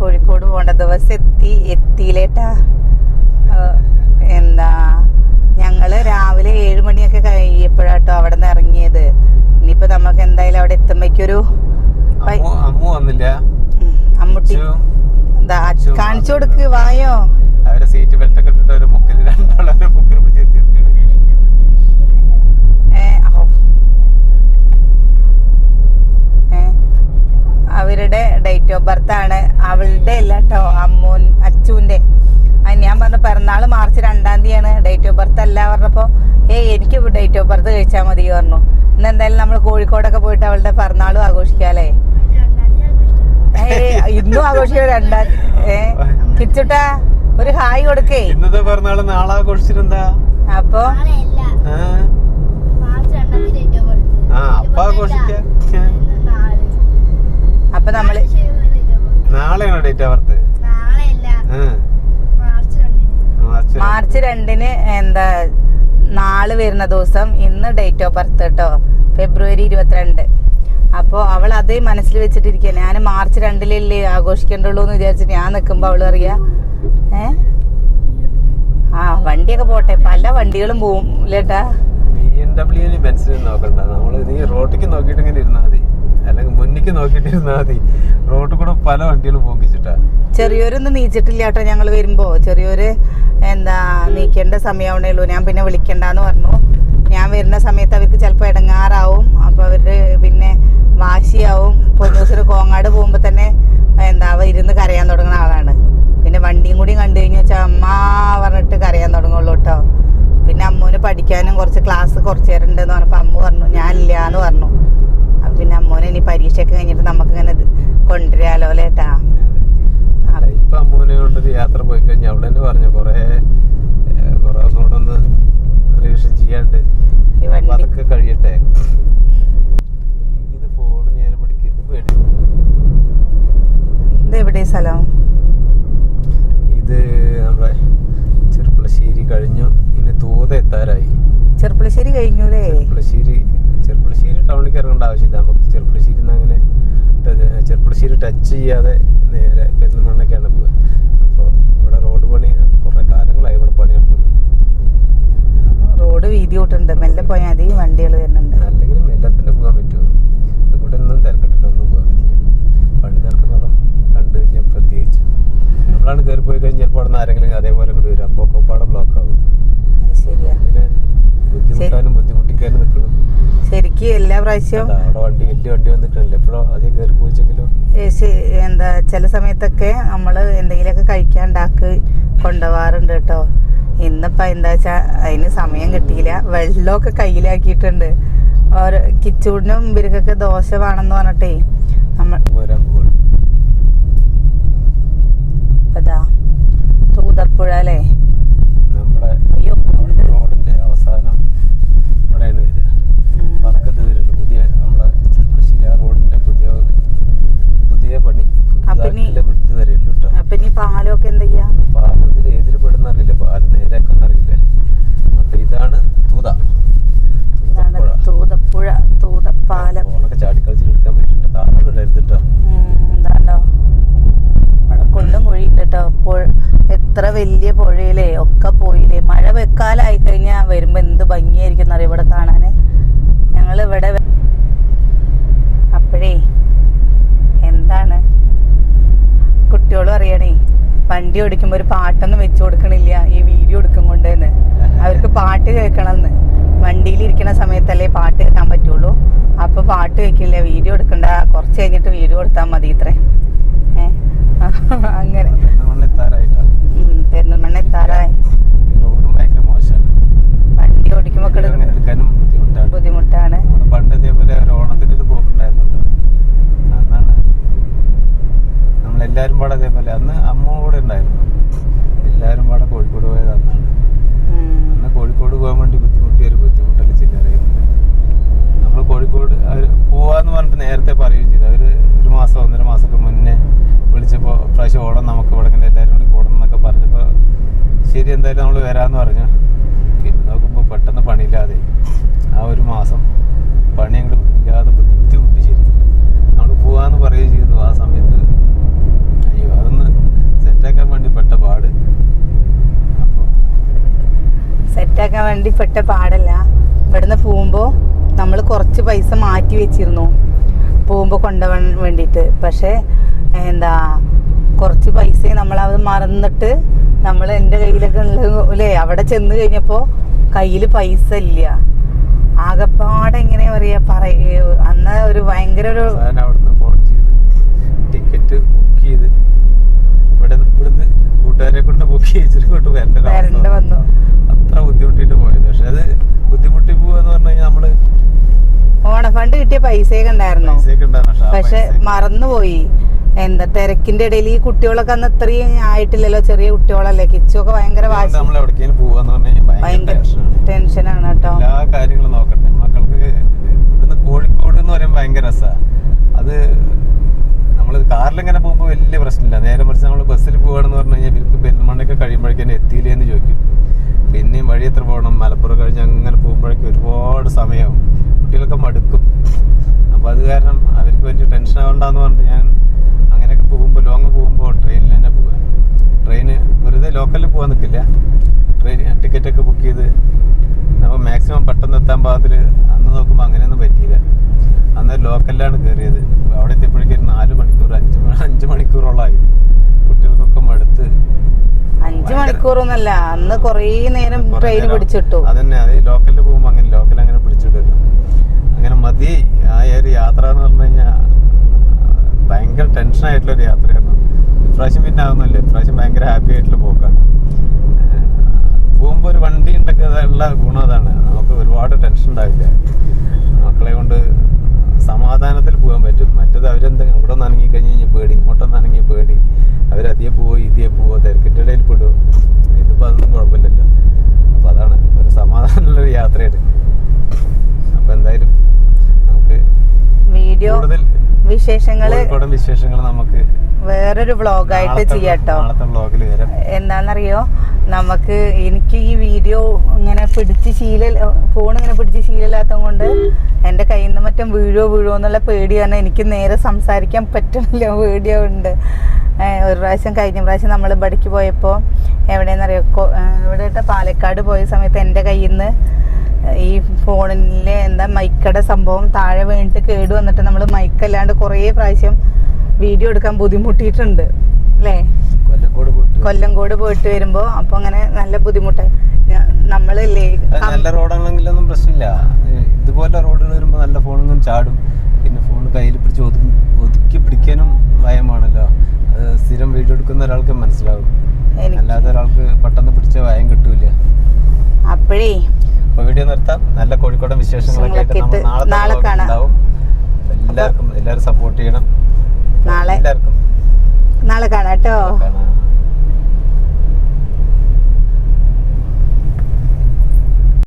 കോഴിക്കോട് പോണ്ട ദിവസം എത്തി എത്തിയില്ലേട്ടാ. എന്താ ഞങ്ങൾ രാവിലെ ഏഴ് മണിയൊക്കെ കഴിയപ്പോഴാട്ടോ അവിടെ നിന്ന് ഇറങ്ങിയത്. ഇനിയിപ്പോ നമുക്ക് എന്തായാലും അവിടെ എത്തുമ്പോഴേക്കൊരു അമ്മു വന്നില്ല. അമ്മുട്ടി കാണിച്ചു കൊടുക്ക് വായോ? അവരെ സീറ്റ് ബെൽറ്റ് ഒക്കെ ഇട്ടിട്ട് ഒരു മുക്കിൽ രണ്ടാളെ മുക്കിൽ പിടിച്ച് അവരുടെ ഡേറ്റ് ഓഫ് ബർത്ത് ആണ്. അവളുടെ അല്ല കേട്ടോ അമ്മൂൻ അച്ചുവിന്റെ ആ, ഞാൻ പറഞ്ഞ പിറന്നാൾ മാർച്ച് രണ്ടാം തീയതിയാണ്. ഡേറ്റ് ഓഫ് ബർത്ത് അല്ല പറഞ്ഞപ്പോ ഏയ് എനിക്ക് ഡേറ്റ് ഓഫ് ബർത്ത് കഴിച്ചാൽ മതി പറഞ്ഞു. ഇന്ന് എന്തായാലും നമ്മൾ കോഴിക്കോടൊക്കെ പോയിട്ട് അവളുടെ പിറന്നാളും ആഘോഷിക്കാല്ലേ? ഇന്നും ആഘോഷിക്കാം രണ്ടാം ഏ കിച്ചുട്ടാ ഒരു ഹായ് കൊടുക്കേ. ഇന്നത്തെ പിറന്നാൾ നാളെ ആഘോഷിച്ചിട്ടെന്താ? അപ്പൊ? അപ്പ ആഘോഷിക്ക. അപ്പൊ നമ്മൾ നാളെയാണോ date of birth March March രണ്ടിന്. എന്താ നാൾ വരുന്ന ദിവസം ഇന്ന് ഡേറ്റ് ഓഫ് ബർത്ത് കേട്ടോ ഫെബ്രുവരി ഇരുപത്തിരണ്ട്. അപ്പോൾ അവൾ അതേ മനസ്സിൽ വെച്ചിട്ടിരിക്കുക ഞാൻ മാർച്ച് രണ്ടിലല്ലേ ആഘോഷിക്കേണ്ടുള്ളൂ എന്ന് വിചാരിച്ചിട്ട് ഞാൻ നിൽക്കുമ്പോൾ അവൾ അറിയാ ഏ? ആ വണ്ടിയൊക്കെ പോട്ടെ. പല വണ്ടികളും പോവും ഇല്ലേട്ടാ നോക്കണ്ട. നമ്മൾ നീ റോട്ടിക്ക് നോക്കിയിട്ട് ഇങ്ങനെ ഇരുന്നാൽ മതി. അല്ലെങ്കിൽ മുന്നിക്ക് നോക്കിയിട്ട് ഇരുന്നാൽ മതി. റോട്ടിൽ പല വണ്ടികളും പോകിച്ചിട്ടാ ചെറിയൊരൊന്നും നീച്ചിട്ടില്ല കേട്ടോ ഞങ്ങൾ വരുമ്പോ. ചെറിയൊരു എന്താ നീക്കേണ്ട സമയമാവണേ ഉള്ളൂ. ഞാൻ പിന്നെ വിളിക്കണ്ടെന്ന് പറഞ്ഞു. ഞാൻ വരുന്ന സമയത്ത് അവർക്ക് ചിലപ്പോൾ ഇടങ്ങാറാവും അപ്പോൾ അവർ പിന്നെ വാശിയാവും. പൊന്നൂസിന് കോങ്ങാട് പോകുമ്പോൾ തന്നെ എന്താ അവ ഇരുന്ന് കരയാൻ തുടങ്ങുന്ന ആളാണ്. പിന്നെ വണ്ടിയും കൂടി കണ്ടു കഴിഞ്ഞാൽ വെച്ചാൽ അമ്മ പറഞ്ഞിട്ട് കരയാൻ തുടങ്ങുള്ളൂ കേട്ടോ. പിന്നെ അമ്മൂന് പഠിക്കാനും കുറച്ച് ക്ലാസ് കുറച്ച് നേരം ഉണ്ടെന്ന് പറഞ്ഞപ്പോൾ അമ്മ പറഞ്ഞു ഞാനില്ല എന്ന് പറഞ്ഞു പിന്നെ അമ്മൂന് ഇനി പരീക്ഷയൊക്കെ കഴിഞ്ഞിട്ട് നമുക്കിങ്ങനെ കൊണ്ടുവരാലോ അല്ലേട്ടാ അല്ല, ഇപ്പൊ അമ്മൂനെ കൊണ്ടൊരു യാത്ര പോയി കഴിഞ്ഞാൽ അവിടെ തന്നെ പറഞ്ഞു കൊറേ കൊറേ ഒന്നുകൂടെ ഒന്ന് റിവിഷൻ ചെയ്യാണ്ട് അതൊക്കെ കഴിയട്ടെ. ഇത് ഫോണ് നേരെ പിടിക്കും ഇത് പേടി. ഇതെവിടെ സ്ഥലം? ഇത് നമ്മുടെ ചെറുപ്പളശ്ശേരി കഴിഞ്ഞു ഇനി തൂത എത്താറായി. ചെറുപ്പുളശ്ശേരി കഴിഞ്ഞു അല്ലേ ചെറുപ്പളശ്ശേരി ചെറുപ്പളശ്ശേരി ടൗണിലേക്ക് ഇറങ്ങേണ്ട ആവശ്യമില്ല നമുക്ക് ചെറുപ്പളശ്ശേരി അങ്ങനെ ചെറുപ്പളശ്ശേരി ടച്ച് ചെയ്യാതെ നേരെ പെരുന്തൽമണ്ണയ്ക്കാണ് പോവുക. അപ്പോൾ ഇവിടെ റോഡ് പണി കുറേ കാലങ്ങളായി ഇവിടെ പണി നടക്കുന്നത് റോഡ് വീതി കൂട്ടുണ്ട്. മെല്ലെ പോയാൽ മതി വണ്ടികൾ വരുന്നുണ്ട്. അല്ലെങ്കിൽ മെല്ലെ തന്നെ പോകാൻ പറ്റുമോ? ഇവിടെ ഒന്നും തിരക്കിട്ടിട്ടൊന്നും പോകാൻ പറ്റില്ല. പണി നടക്കുന്നതും കണ്ടു കഴിഞ്ഞാൽ പ്രത്യേകിച്ച്. നമ്മളാണ് കയറി പോയി കഴിഞ്ഞാൽ ചിലപ്പോൾ അവിടെ നിന്ന് ആരെങ്കിലും അതേപോലെ കൂടി വരും. അപ്പോൾ ഒക്കെപ്പാടെ ബ്ലോക്ക് ആവും. അതിന് ബുദ്ധിമുട്ടാനും ബുദ്ധിമുട്ടിക്കാനും നിൽക്കണം. ശരിക്കും എല്ലാ പ്രാവശ്യവും വലിയ വണ്ടി വന്ന് നിൽക്കണില്ല എപ്പോഴോ ആദ്യം കയറി പോയിച്ചെങ്കിലോ? എന്താ ചില സമയത്തൊക്കെ നമ്മൾ എന്തെങ്കിലുമൊക്കെ കഴിക്കാണ്ടാക്ക് കൊണ്ടുപോകാറുണ്ട് കേട്ടോ. ഇന്നിപ്പോൾ എന്താ വെച്ചാൽ അതിന് സമയം കിട്ടിയില്ല. വെള്ളമൊക്കെ കയ്യിലാക്കിയിട്ടുണ്ട്. ഓരോ കിച്ചൂടിനും ഇവർക്കൊക്കെ ദോശ വേണമെന്ന് പറഞ്ഞിട്ടേ നമ്മൾ തൂതപ്പുഴ അല്ലേ നമ്മുടെ അയ്യോ അവിടെ റോഡിന്റെ അവസാനം ഇവിടെയാണ് വരിക ഉം. പറക്കത്ത് വരുള്ളൂ പുതിയ നമ്മുടെ ചെറുപ്പശ്ശേരി ആ റോഡിന്റെ പുതിയ പുതിയ പണി അപ്പൊ ഇനി- പുതുതാക്കിന്റെ ഇത് വരെയുള്ളൂ കേട്ടോ അപ്പം ഇനി പാലമൊക്കെ എന്താ ചെയ്യാ പാലം ഇതിൽ ഏതിൽ പെടുന്ന അറിയില്ല പാലം നേരെയാക്കാൻ അറിയില്ല അപ്പൊ ഇതാണ് തൂത ഇതാണ് തൂതപ്പുഴ. തൂതപ്പുഴ തൂതപ്പാലം ഫോണൊക്കെ ചാടിക്കളിച്ചിട്ട് എടുക്കാൻ പറ്റുന്നുണ്ട് താഴെ ഇടരുത് കേട്ടോ ഉം, എന്താണ്ടോ അവിടെ കുണ്ടും കുഴിയുണ്ട് കേട്ടോ പുഴ എത്ര വലിയ പുഴയിലേ ഒക്കെ പോയില്ലേ? മഴ വെക്കാലായി കഴിഞ്ഞാൽ വരുമ്പോൾ എന്ത് ഭംഗിയായിരിക്കും എന്നറിയാം ഇവിടെ കാണാൻ ഞങ്ങൾ ഇവിടെ അപ്പോഴേ എന്താണ്? കുട്ടികളും അറിയണേ വണ്ടി ഓടിക്കുമ്പോൾ ഒരു പാട്ടൊന്നും വെച്ചു കൊടുക്കണില്ല ഈ വീഡിയോ എടുക്കും കൊണ്ടെന്ന്. അവർക്ക് പാട്ട് കേൾക്കണമെന്ന് വണ്ടിയിൽ ഇരിക്കുന്ന സമയത്തല്ലേ പാട്ട് കേൾക്കാൻ പറ്റുള്ളൂ. അപ്പോൾ പാട്ട് കേൾക്കില്ല വീഡിയോ എടുക്കണ്ട. കുറച്ച് കഴിഞ്ഞിട്ട് വീഡിയോ കൊടുത്താൽ മതി ഇത്രേ. അങ്ങനെ. പെരുന്തൽമണ്ണ എത്താറായി വണ്ടി ഓടിക്കുമ്പോൾ ബുദ്ധിമുട്ടാണ്. പണ്ട് ഇതേപോലെ ഒരു ഓണത്തിന് ഒരു പോക്കുണ്ടായിരുന്നു കേട്ടോ അന്നാണ്. നമ്മളെല്ലാരും പാടെ അതേപോലെ അന്ന് അമ്മ ശരി എന്തായാലും നമ്മൾ വരാമെന്ന് പറഞ്ഞു. പിന്നെ നോക്കുമ്പോൾ പെട്ടെന്ന് പണിയില്ലാതെ. ആ ഒരു മാസം പണി അങ്ങോട്ട് ഇല്ലാതെ ബുദ്ധിമുട്ടി ശരിക്കും. നമ്മൾ പോകാമെന്ന് പറയുകയും ചെയ്തു. ആ സമയത്ത് അയ്യോ അതൊന്ന് സെറ്റാക്കാൻ വേണ്ടി പെട്ട പാട്. അപ്പോൾ സെറ്റാക്കാൻ വേണ്ടി പെട്ട പാടല്ല. ഇവിടുന്ന് പോകുമ്പോൾ നമ്മൾ കുറച്ച് പൈസ മാറ്റി വെച്ചിരുന്നു. പോകുമ്പോൾ കൊണ്ടുപോകാൻ വേണ്ടിയിട്ട്. പക്ഷേ എന്താ കുറച്ച് പൈസയും നമ്മളത് മറന്നിട്ട് നമ്മൾ എന്റെ കയ്യിലൊക്കെ ഉള്ളത് അല്ലേ അവിടെ ചെന്ന് കഴിഞ്ഞപ്പോൾ കയ്യിൽ പൈസ ഇല്ല. ആകെപ്പാടെ എങ്ങനെ പറയാ പറയ അന്ന് ഒരു ഭയങ്കര ഒരു ടിക്കറ്റ് ബുക്ക് ചെയ്ത് ഇവിടെ ഇവിടുന്ന് കൂട്ടുകാരെ കൊണ്ട് ബുക്ക് ചെയ്തിട്ട് വരേണ്ട വന്നു. അത്ര ബുദ്ധിമുട്ടിട്ട് പോയത്. പക്ഷെ അത് ബുദ്ധിമുട്ടി പോവാന്ന് പറഞ്ഞു കഴിഞ്ഞാൽ നമ്മൾ ഓണ ഫണ്ട് കിട്ടിയ പൈസയൊക്കെ ഉണ്ടായിരുന്നു? പക്ഷെ മറന്നുപോയി. എന്താ തിരക്കിന്റെ ഇടയിൽ ഈ കുട്ടികളൊക്കെ അന്ന് ഇത്രയും ആയിട്ടില്ലല്ലോ ചെറിയ കുട്ടികളല്ലേ? കിച്ചൊക്കെ ഭയങ്കര ഭയങ്കര ടെൻഷനാണ് കേട്ടോ. എല്ലാ കാര്യങ്ങളും നോക്കട്ടെ. മക്കൾക്ക് ഇവിടുന്ന് കോഴിക്കോട് എന്ന് പറയുമ്പോൾ ഭയങ്കര രസമാണ് അത് നമ്മൾ കാറിലിങ്ങനെ പോകുമ്പോൾ വലിയ പ്രശ്നമില്ല. നേരെ മറിച്ച് നമ്മൾ ബസ്സിൽ പോവുകയാണെന്ന് പറഞ്ഞു കഴിഞ്ഞാൽ ഇവർക്ക് പെരുമണ്ണൊക്കെ കഴിയുമ്പോഴേക്കും എത്തിയില്ലേ എന്ന് ചോദിക്കും. പിന്നെയും വഴി എത്ര പോകണം? മലപ്പുറം കഴിഞ്ഞ് അങ്ങനെ പോകുമ്പോഴേക്കും ഒരുപാട് സമയമാവും. കുട്ടികളൊക്കെ മടുക്കും. അപ്പോൾ അത് കാരണം അവർക്ക് വലിയ ടെൻഷൻ ആവണ്ടെന്ന് പറഞ്ഞിട്ട് ഞാൻ അങ്ങനെയൊക്കെ പോകുമ്പോൾ ലോങ് പോകുമ്പോൾ ട്രെയിനിൽ തന്നെ പോവുക ട്രെയിന് വെറുതെ ലോക്കലിൽ പോകാൻ നിൽക്കില്ല ട്രെയിൻ ടിക്കറ്റൊക്കെ ബുക്ക് ചെയ്ത്. അപ്പോൾ മാക്സിമം പെട്ടെന്ന് എത്താൻ പാകത്തിൽ അന്ന് നോക്കുമ്പോൾ അങ്ങനെയൊന്നും പറ്റിയില്ല. അന്ന് ലോക്കലിലാണ് കയറിയത് അവിടെ എത്തിയപ്പോഴേക്കും നാല് മണിക്കൂർ അഞ്ച് അഞ്ച് മണിക്കൂറോളമായി കുട്ടികൾക്കൊക്കെ മടുത്ത്. അഞ്ച് മണിക്കൂറൊന്നല്ല അന്ന് കുറേ നേരം ട്രെയിൻ പിടിച്ചിട്ടു. അതന്നെ അത് ലോക്കലിൽ പോകുമ്പോൾ അങ്ങനെ ലോക്കൽ അങ്ങനെ പിടിച്ചിട്ടല്ലോ അങ്ങനെ മതി ആ ഒരു യാത്ര എന്ന് പറഞ്ഞു കഴിഞ്ഞാൽ ഭയങ്കര ടെൻഷൻ ആയിട്ടുള്ള ഒരു യാത്രയായിരുന്നു. ഇപ്രാവശ്യം പിന്നെ ആവുന്നില്ല ഇപ്രാവശ്യം ഭയങ്കര ഹാപ്പി ആയിട്ടുള്ള പോക്കാണ്. പോകുമ്പോൾ ഒരു വണ്ടി ഉള്ള ഗുണം അതാണ്. നമുക്ക് ഒരുപാട് ടെൻഷൻ ഉണ്ടാവില്ല. മക്കളെ കൊണ്ട് സമാധാനത്തിൽ പോകാൻ പറ്റും. മറ്റത് അവരെന്താ ഇവിടെ നനങ്ങി കഴിഞ്ഞ് കഴിഞ്ഞാൽ പേടി ഇങ്ങോട്ടൊന്നും നനങ്ങി പേടി. അവരതിയെ പോവോ ഇതിയെ പോവോ തിരക്കിന്റെ ഇടയിൽ പെടുമോ ഇതിപ്പോൾ അതൊന്നും കുഴപ്പമില്ലല്ലോ അപ്പോൾ അതാണ് ഒരു സമാധാനമുള്ള ഒരു യാത്രയാണ് അപ്പോൾ എന്തായാലും നമുക്ക് വീഡിയോ കൂടുതൽ വിശേഷങ്ങൾ വിശേഷങ്ങൾ നമുക്ക് വേറൊരു വ്ളോഗായിട്ട് ചെയ്യട്ടോ. എന്താണെന്നറിയോ നമുക്ക് എനിക്ക് ഈ വീഡിയോ ഇങ്ങനെ പിടിച്ച് ശീല ഫോൺ ഇങ്ങനെ പിടിച്ച് ശീലമില്ലാത്തത് കൊണ്ട് എന്റെ കയ്യിൽ നിന്ന് മറ്റും വീഴോ വീഴോ എന്നുള്ള പേടി കാരണം എനിക്ക് നേരെ സംസാരിക്കാൻ പറ്റണില്ല. വീഡിയോ ഉണ്ട്. ഏഹ് ഒരു പ്രാവശ്യം കഴിഞ്ഞ പ്രാവശ്യം നമ്മൾ ബടിക്ക് പോയപ്പോൾ എവിടെയെന്നറിയോ? ഇവിടെ പാലക്കാട് പോയ സമയത്ത് എന്റെ കയ്യിൽ നിന്ന് ഈ ഫോണിലെ എന്താ മൈക്കടെ സംഭവം താഴെ വീണിട്ട് കേട് വന്നിട്ട് നമ്മൾ മൈക്കല്ലാണ്ട് കുറേ പ്രാവശ്യം വീഡിയോ എടുക്കാൻ ബുദ്ധിമുട്ടിയിട്ടുണ്ട് അല്ലേ? കൊല്ലംകോട് പോയിട്ട് വരുമ്പോൾ അപ്പോൾ അങ്ങനെ നല്ല ബുദ്ധിമുട്ടായി. നമ്മളില്ലേ നല്ല റോഡാണെങ്കിലൊന്നും പ്രശ്നമില്ല. ഇത് ഇതുപോലെ റോഡുകൾ വരുമ്പോൾ നല്ല ഫോണൊന്നും ചാടും. പിന്നെ ഫോൺ കയ്യിൽ പിടിച്ച് ഒതുക്കി ഒതുക്കി പിടിക്കാനും ഭയമാണല്ലോ. അത് സ്ഥിരം വീഡിയോ എടുക്കുന്ന ഒരാൾക്ക് മനസ്സിലാവും. അല്ലാത്ത ഒരാൾക്ക് പെട്ടെന്ന് പിടിച്ച ഭയം കിട്ടൂല. അപ്പോഴേ അപ്പൊ വീഡിയോ നിർത്താം. നല്ല കോഴിക്കോടൻ വിശേഷങ്ങളൊക്കെ ആയിട്ട് നാളെ കാണാം. എല്ലാവർക്കും എല്ലാവരും സപ്പോർട്ട് ചെയ്യണം. നാളെ എല്ലാവർക്കും. നാളെ കാണാം കേട്ടോ.